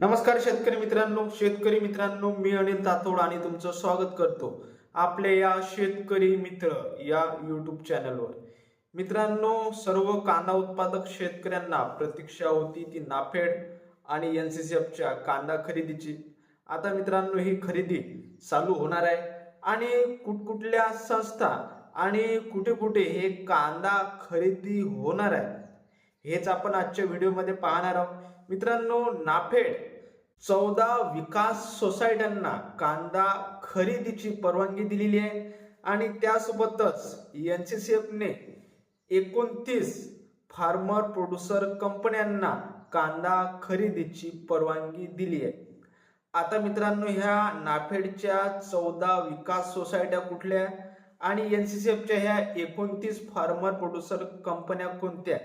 नमस्कार शेतकरी मित्रांनो शेतकरी मित्रांनो मी अनिल तातोड आणि तुमचं स्वागत करतो आपल्या या शेतकरी मित्र या यूट्यूब चॅनलवर मित्रांनो सर्व कांदा उत्पादक शेतकऱ्यांना प्रतीक्षा होती ती नाफेड आणि एन सी सी एफच्या कांदा खरेदीची. आता मित्रांनो ही खरेदी चालू होणार आहे आणि कुठकुठल्या संस्था आणि कुठे कुठे हे कांदा खरेदी होणार आहे हेच आपण आजच्या व्हिडिओमध्ये पाहणार आहोत. मित्रांनो नाफेड चौदा विकास सोसायट्यांना कांदा खरेदीची परवानगी दिलेली आहे आणि त्यासोबतच एन सी सी एफने एकोणतीस फार्मर प्रोड्युसर कंपन्यांना कांदा खरेदीची परवानगी दिली आहे. आता मित्रांनो ह्या नाफेडच्या चौदा विकास सोसायट्या कुठल्या? आणि एन सी सी एफच्या ह्या एकोणतीस फार्मर प्रोड्युसर कंपन्या कोणत्या?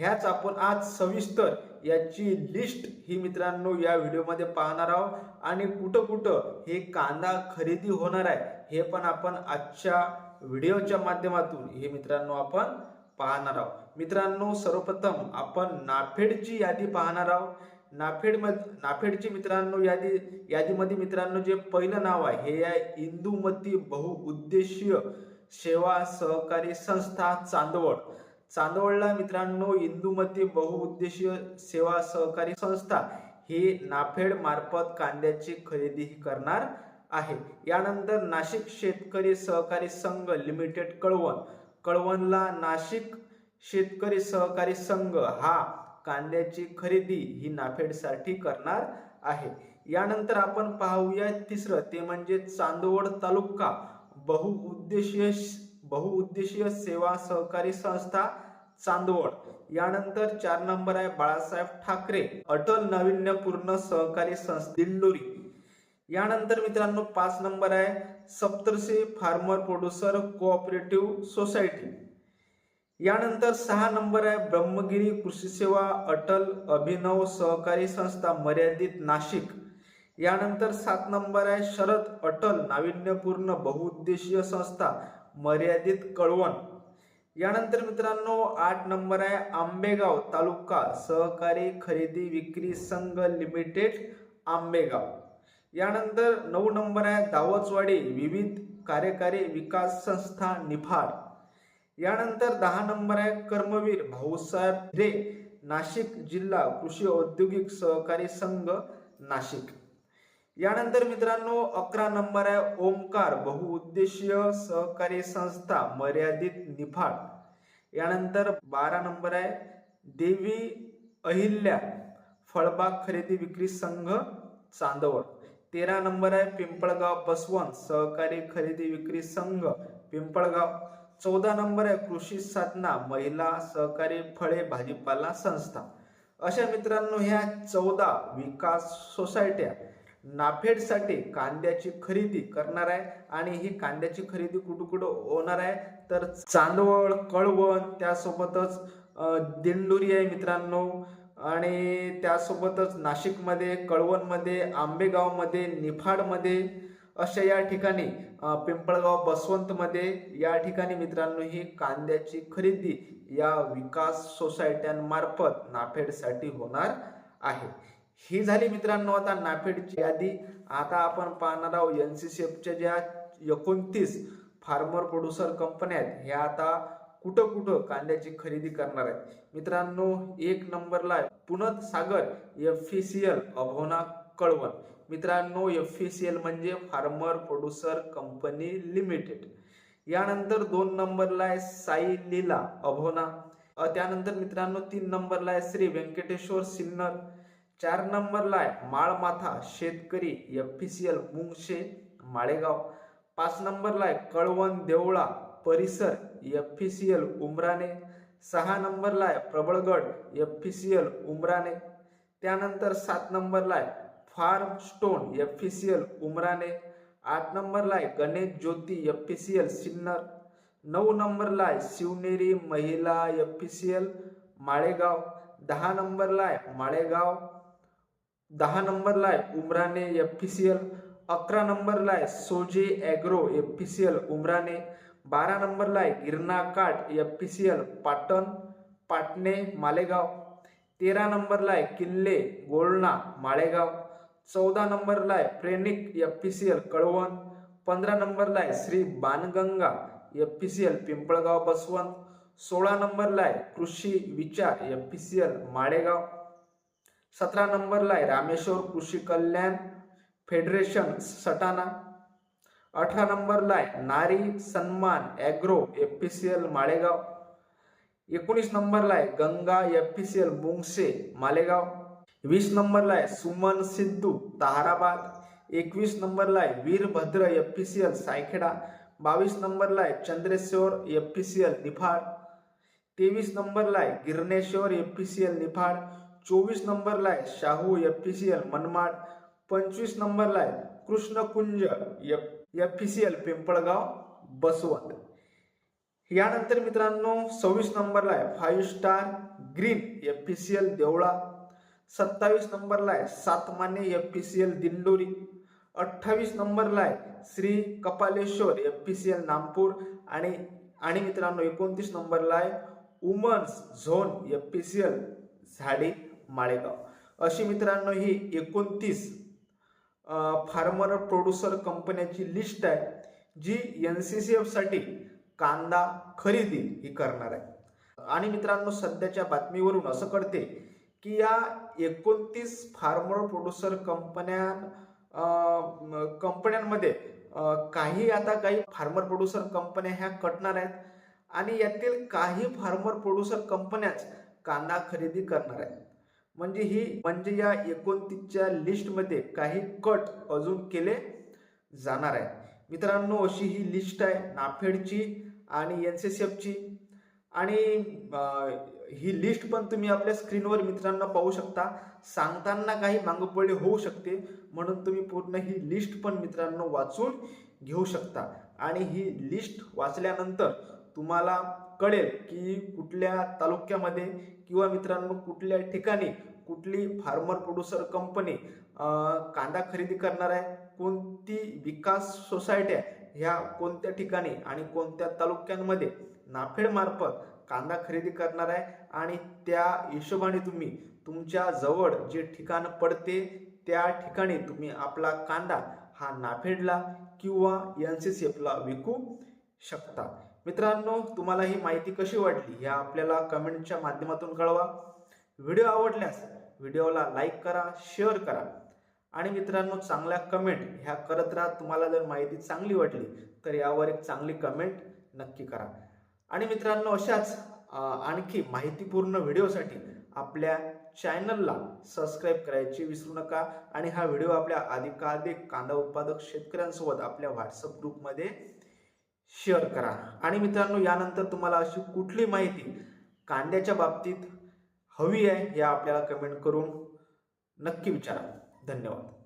ह्याच आपण आज सविस्तर याची लिस्ट ही मित्रांनो या व्हिडिओमध्ये पाहणार आहोत. आणि कुठं कुठं हे कांदा खरेदी होणार आहे हे पण आपण आजच्या व्हिडिओच्या माध्यमातून हे मित्रांनो आपण पाहणार आहोत. मित्रांनो सर्वप्रथम आपण नाफेडची यादी पाहणार आहोत. नाफेड नाफेडची मित्रांनो यादी यादीमध्ये मित्रांनो जे पहिलं नाव आहे हे आहे इंदुमती बहुउद्देशीय सेवा सहकारी संस्था चांदवड. चांदवडला मित्रांनो इंदुमती बहुउद्देशीय सेवा सहकारी संस्था ही नाफेड मार्फत कांद्याची खरेदीही करणार आहे. यानंतर नाशिक शेतकरी सहकारी संघ लिमिटेड कळवण. कळवणला नाशिक शेतकरी सहकारी संघ हा कांद्याची खरेदी ही नाफेडसाठी करणार आहे. यानंतर आपण पाहूया तिसरं ते म्हणजे चांदवड तालुका. बहुउद्देशीय बहुउद्देशीय सेवा सहकारी संस्था चांदवड. यानंतर चार नंबर आहे बाळासाहेब ठाकरे अटल नाविन्यपूर्ण सहकारी संस्था दिल्लोरी. यानंतर मित्रांनो पाच नंबर आहे Saptarshi farmer producer cooperative society. यानंतर सहा नंबर आहे ब्रह्मगिरी कृषी सेवा अटल अभिनव सहकारी संस्था मर्यादित नाशिक. यानंतर सात नंबर आहे शरद अटल नाविन्यपूर्ण बहुउद्देशीय संस्था मर्यादित कळवण. यानंतर मित्रांनो आठ नंबर आहे आंबेगाव तालुका सहकारी खरेदी विक्री संघ लिमिटेड आंबेगाव. यानंतर नऊ नंबर आहे दावचवाडी विविध कार्यकारी विकास संस्था निफाड. यानंतर दहा नंबर आहे कर्मवीर भाऊसाहेब रे नाशिक जिल्हा कृषी औद्योगिक सहकारी संघ नाशिक. यानंतर मित्रांनो अकरा नंबर आहे ओमकार बहुउद्देशीय सहकारी संस्था मर्यादित निफाड. यानंतर बारा नंबर आहे देवी अहिल्या फळबाग खरेदी विक्री संघ चांदवड. तेरा नंबर आहे पिंपळगाव बसवंत सहकारी खरेदी विक्री संघ पिंपळगाव. चौदा नंबर आहे कृषी साधना महिला सहकारी फळे भाजीपाला संस्था. अशा मित्रांनो ह्या चौदा विकास सोसायट्या नाफेडसाठी कांद्याची खरेदी करणार आहे आणि ही कांद्याची खरेदी कुठं कुठं होणार आहे? तर चांदवळ कळवण त्यासोबतच दिंडोरी आहे मित्रांनो. आणि त्यासोबतच नाशिकमध्ये कळवणमध्ये आंबेगावमध्ये निफाडमध्ये अशा या ठिकाणी पिंपळगाव बसवंतमध्ये या ठिकाणी मित्रांनो ही कांद्याची खरेदी या विकास सोसायट्यांमार्फत नाफेडसाठी होणार आहे. ही झाली मित्रांनो आता नाफेडची यादी. आता आपण पाहणार आहोत एन सी सी एफच्या ज्या एकोणतीस फार्मर प्रोड्युसर कंपन्या आहेत ह्या आता कुठं कुठं कांद्याची खरेदी करणार आहेत. मित्रांनो एक नंबरला आहे Punat Sagar F C L Abhona Kalvan. मित्रांनो एफ सी एल म्हणजे फार्मर प्रोड्युसर कंपनी लिमिटेड. यानंतर दोन नंबरला आहे साई लीला अभोना त्यानंतर मित्रांनो तीन नंबरला आहे श्री व्यंकटेश्वर सिन्नर. चार नंबरला आहे माळमाथा शेतकरी F P C L Mungshe Malegaon. पाच नंबरला आहे कळवण देवळा परिसर F P C L Umrane. सहा नंबरला आहे Prabalgad F P C L Umrane. त्यानंतर सात नंबरला आहे farm stone F P C L Umrane. आठ नंबरला आहे Ganesh Jyoti F P C L Sinnar. नऊ नंबरला आहे शिवनेरी महिला F P C L Malegaon. दहा नंबरला आहे माळेगाव. दहा नंबरला आहे Umrane F P C L अकरा नंबरला आहे Soje agro F P C L Umrane बारा नंबरला आहे Girna Kath F P C L Patan Patane Malegaon तेरा नंबरला आहे किल्ले गोळणा माळेगाव चौदा नंबरला आहे Prenik F P C L Kalvan पंधरा नंबरला आहे Shri Banganga F P C L Pimpalgaon Baswant सोळा नंबरला आहे कृषी विचार F P C L Malegaon सतरा नंबरला आहे रामेश्वर कृषी कल्याण फेडरेशन, सटाणा. अठरा नंबरला आहे नारी सन्मान agro F P C L Malegaon. एकोणीस नंबरला आहे Ganga F P C L Mungse, Malegaon. वीस नंबरला आहे सुमन सिद्धू, ताहाराबाद. एकवीस नंबरला आहे Virbhadra F P C L Saykheda. बावीस नंबरला आहे Chandreshwar F P C L Niphad. तेवीस नंबरला आहे Girneshwar F P C L Niphad. चोवीस नंबरला आहे Shahu F P C L Manmad. पंचवीस नंबरला आहे Krishnakunj F F P C L Pimpalgaon Baswant. यानंतर मित्रांनो सव्वीस नंबरला आहे five star green F P C L Devla. सत्तावीस नंबरला आहे Satmane F P C L Dindori. अठ्ठावीस नंबरला आहे Shri Kapaleshwar F P C L Nagpur आणि आणि मित्रांनो एकोणतीस नंबरला आहे women's zone F P C L Zadi. Malegaon. अशी मित्रांनो ही एकोणतीस फार्मर प्रोड्युसर कंपन्याची लिस्ट आहे जी एन सी सी एफसाठी कांदा खरेदी ही करणार आहे. आणि मित्रांनो सध्याच्या बातमीवरून असं कळते की या एकोणतीस फार्मर प्रोड्युसर कंपन्या कंपन्यांमध्ये काही आता काही फार्मर प्रोड्युसर कंपन्या ह्या कटणार आहेत आणि यातील काही फार्मर प्रोड्युसर कंपन्याच कांदा खरेदी करणार आहेत. म्हणजे ही म्हणजे या एकोणतीसच्या लिस्टमध्ये काही कट अजून केले जाणार आहे मित्रांनो अशी ही लिस्ट आहे नाफेडची आणि एन सी सी एफची. आणि ही लिस्ट पण तुम्ही आपल्या स्क्रीनवर मित्रांनो पाहू शकता. सांगताना काही मागोपडे होऊ शकते म्हणून तुम्ही पूर्ण ही लिस्ट पण मित्रांनो वाचून घेऊ शकता. आणि ही लिस्ट वाचल्यानंतर तुम्हाला कळेल की कुठल्या तालुक्यामध्ये किंवा मित्रांनो कुठल्या ठिकाणी कुठली फार्मर प्रोड्युसर कंपनी कांदा खरेदी करणार आहे? कोणती विकास सोसायट्या ह्या कोणत्या ठिकाणी आणि कोणत्या तालुक्यांमध्ये नाफेडमार्फत कांदा खरेदी करणार आहे? आणि त्या हिशोबाने तुम्ही तुमच्या जवळ जे ठिकाण पडते त्या ठिकाणी तुम्ही आपला कांदा हा नाफेडला किंवा एन सी सी एफला विकू शकता. मित्रांनो तुम्हाला ही माहिती कशी वाटली ह्या आपल्याला कमेंटच्या माध्यमातून कळवा. व्हिडिओ आवडल्यास व्हिडिओला लाईक करा शेअर करा. आणि मित्रांनो चांगल्या कमेंट ह्या करत राहा. तुम्हाला जर माहिती चांगली वाटली तर यावर एक चांगली कमेंट नक्की करा. आणि मित्रांनो अशाच आणखी माहितीपूर्ण व्हिडिओसाठी आपल्या चॅनलला सबस्क्राईब करायची विसरू नका. आणि हा व्हिडिओ आपल्या अधिकाधिक कांदा उत्पादक शेतकऱ्यांसोबत आपल्या व्हॉट्सअप ग्रुपमध्ये शेअर करा. आणि मित्रांनो यानंतर तुम्हाला अशी कुठली माहिती कांद्याच्या बाबतीत हवी आहे या आपल्याला कमेंट करून नक्की विचारा. धन्यवाद.